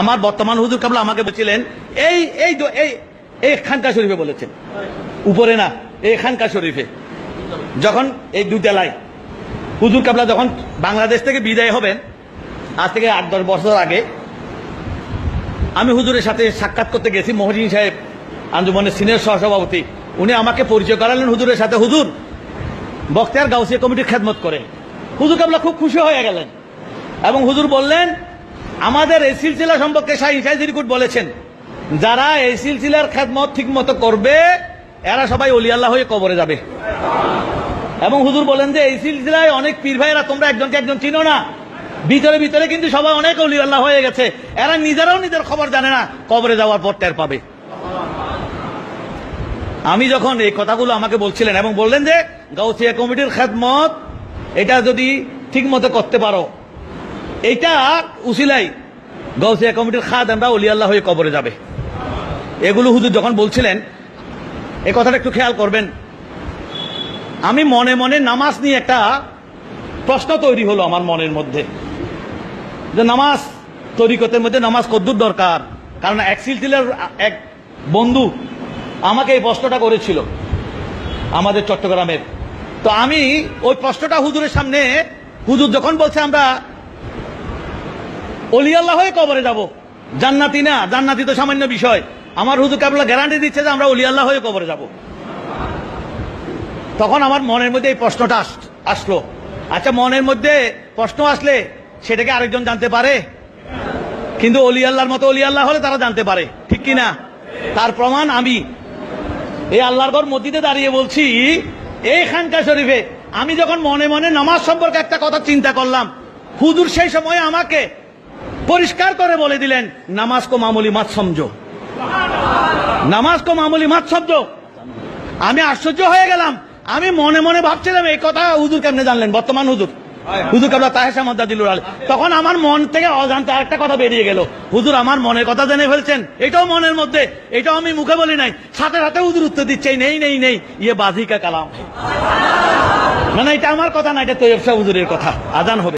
আমার বর্তমান হুজুর কাবলা আমাকে বলছিলেন, এই এই এই খানকা শরীফে বলেছেন উপরে না, এই খানকা শরীফে। যখন এই দুতলায় হুজুর কাবলা যখন বাংলাদেশ থেকে বিদায় হবেন, আজ থেকে আট, দশ বছর আগে, আমি হুজুরের সাথে সাক্ষাৎ করতে গেছি, মহসিন সাহেব আঞ্জুমানের সিনিয়র সহসভাপতি, উনি আমাকে পরিচয় করালেন হুজুরের সাথে। হুজুর বক্তিয়ার গাউসিয়া কমিটির খেদমত করে। হুজুর কাবলা খুব খুশি হয়ে গেলেন এবং হুজুর বললেন আমাদের এই সিলসিলা সম্পর্কে শাহিদিরকুট বলেছেন, যারা এই সিলসিলার খেদমত ঠিক মতো করবে, এরা সবাই অলি আল্লাহ হয়ে কবরে যাবে। এবং হুজুর বলেন যে, এই সিলসিলায় অনেক পীর ভাইরা তোমরা একজনকে একজন চিনো না। ভিতরে ভিতরে কিন্তু সবাই অনেক অলি আল্লাহ হয়ে গেছে। এরা নিজেরাও নিজের খবর জানে না, কবরে যাওয়ার পর টের পাবে। আমি যখন এই কথাগুলো আমাকে বলছিলেন এবং বললেন যে, গাউসিয়া কমিটির খেদমত, এটা যদি ঠিক মতো করতে পারো এইটা উসিলাই গৌসিয়া কমিটির খাদ আমরা অলি আল্লাহ হয়ে কবরে যাবে। এগুলো হুজুর যখন বলছিলেন এ কথাটা একটু খেয়াল করবেন। আমি মনে মনে নামাজ নিয়ে একটা প্রশ্ন তৈরি হলো আমার মনের মধ্যে। যে নামাজ তরিকতের মধ্যে নামাজ কদ্দুর দরকার। কারণ এক সিলসিলার এক বন্ধু আমাকে এই প্রশ্নটা করেছিল আমাদের চট্টগ্রামের। তো আমি ওই প্রশ্নটা হুজুরের সামনে, হুজুর যখন বলছে আমরা অলি আল্লাহ হয়ে কবরে যাব। জান্নাতি না, জান্নাতি তো সামান্য বিষয়। আমার হুজুর কাবলা গ্যারান্টি দিচ্ছে যে আমরা অলি আল্লাহ হয়ে কবরে যাব। তখন আমার মনের মধ্যে এই প্রশ্নটা আসলো। আচ্ছা মনের মধ্যে প্রশ্ন আসলে সেটাকে আরেকজন জানতে পারে? কিন্তু অলি আল্লাহর মতো অলি আল্লাহ হলে তারা জানতে পারে। ঠিক কি না তার প্রমাণ আমি। এই আল্লাহর ঘর মসজিদে দাঁড়িয়ে বলছি, এই খানকা শরীফে আমি যখন মনে মনে নামাজ সম্পর্কে একটা কথা চিন্তা করলাম, হুজুর সেই সময় আমাকে পরিষ্কার করে বলে দিলেন, নামাজ কো মামুলি মাত সমঝো। নামাজ কো মামুলি মাত সমঝো। আমি আশ্চর্য হয়ে গেলাম। আমি মনে মনে ভাবছিলাম, এই কথা হুজুর কেমনে জানলেন? বর্তমান হুজুর। হুজুর কাবলা তাহেসা মদ্দাদিলুর আলী। তখন আমার মন থেকে অজান্তে একটা কথা বেরিয়ে গেল। হুজুর, আমার মনের কথা জেনে ফেলছেন। এটাও মনের মধ্যে, এটাও আমি মুখে বলি নাই। সাথে সাথে হুজুর উত্তর দিচ্ছে নেই নেই নেই ইয়ে বাজিকা কালাম। মানে এটা আমার কথা না, এটা তৈব শাহ হুজুরের কথা। আজান হবে।